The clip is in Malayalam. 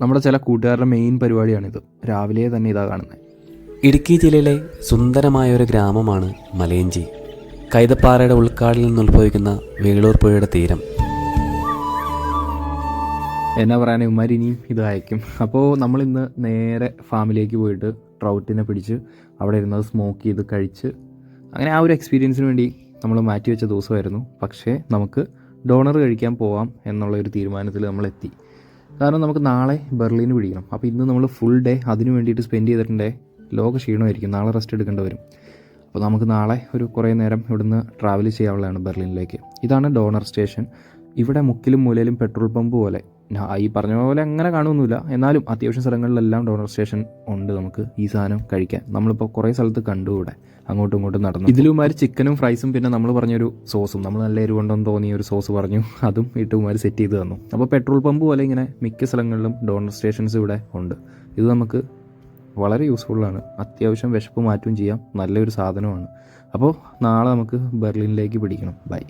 നമ്മുടെ ചില കൂട്ടുകാരുടെ മെയിൻ പരിപാടിയാണിത്. രാവിലെ തന്നെ ഇതാ കാണുന്നത് ഇടുക്കി ജില്ലയിലെ സുന്ദരമായ ഒരു ഗ്രാമമാണ് മലയഞ്ചി. കൈതപ്പാറയുടെ ഉൾക്കാടിൽ നിന്ന് ഉത്ഭവിക്കുന്ന വേളൂർ പുഴയുടെ തീരം. എന്നാ പറയാൻ ഇവന്മാർ ഇനിയും ഇത് അയക്കും. അപ്പോൾ നമ്മളിന്ന് നേരെ ഫാമിലേക്ക് പോയിട്ട് ട്രൗട്ടിനെ പിടിച്ച് അവിടെ ഇരുന്നത് സ്മോക്ക് ചെയ്ത് കഴിച്ച് അങ്ങനെ ആ ഒരു എക്സ്പീരിയൻസിന് വേണ്ടി നമ്മൾ മാറ്റി വെച്ച ദിവസമായിരുന്നു. പക്ഷേ നമുക്ക് ഡോണർ കഴിക്കാൻ പോവാം എന്നുള്ള ഒരു തീരുമാനത്തിൽ നമ്മൾ എത്തി കാരണം നമുക്ക് നാളെ ബെർലിന് പിടിക്കണം. അപ്പോൾ ഇന്ന് നമ്മൾ ഫുൾ ഡേ അതിന് വേണ്ടിയിട്ട് സ്പെൻഡ് ചെയ്തിട്ടുണ്ടേ ലോക ക്ഷീണമായിരിക്കും. നാളെ റെസ്റ്റ് എടുക്കേണ്ടി വരും. അപ്പോൾ നമുക്ക് നാളെ ഒരു കുറേ നേരം ഇവിടുന്ന് ട്രാവൽ ചെയ്യാനുള്ളതാണ് ബെർലിനിലേക്ക്. ഇതാണ് ഡോണർ സ്റ്റേഷൻ. ഇവിടെ മുക്കിലും മൂലയിലും പെട്രോൾ പമ്പ് പോലെ ഈ പറഞ്ഞ പോലെ അങ്ങനെ കാണുമൊന്നുമില്ല എന്നാലും അത്യാവശ്യം സ്ഥലങ്ങളിലെല്ലാം ഡോണർ സ്റ്റേഷൻ ഉണ്ട് നമുക്ക് ഈ സാധനം കഴിക്കാൻ. നമ്മളിപ്പോൾ കുറേ സ്ഥലത്ത് കണ്ടു ഇവിടെ. അങ്ങോട്ടും ഇങ്ങോട്ടും നടന്നു. ഇതിലുമാര് ചിക്കനും ഫ്രൈസും പിന്നെ നമ്മൾ പറഞ്ഞൊരു സോസും. നമ്മൾ നല്ല എരിവുണ്ടെന്ന് തോന്നിയ ഒരു സോസ് പറഞ്ഞു. അതും ഇട്ടുമാര് സെറ്റ് ചെയ്ത് തന്നു. അപ്പോൾ പെട്രോൾ പമ്പ് പോലെ ഇങ്ങനെ മിക്ക സ്ഥലങ്ങളിലും ഡോണർ സ്റ്റേഷൻസ് ഇവിടെ ഉണ്ട്. ഇത് നമുക്ക് വളരെ യൂസ്ഫുള്ളാണ് അത്യാവശ്യം വിശപ്പ് മാറ്റും ചെയ്യാം. നല്ലൊരു സാധനമാണ്. അപ്പോൾ നാളെ നമുക്ക് ബെർലിനിലേക്ക് പിടിക്കണം. ബൈ.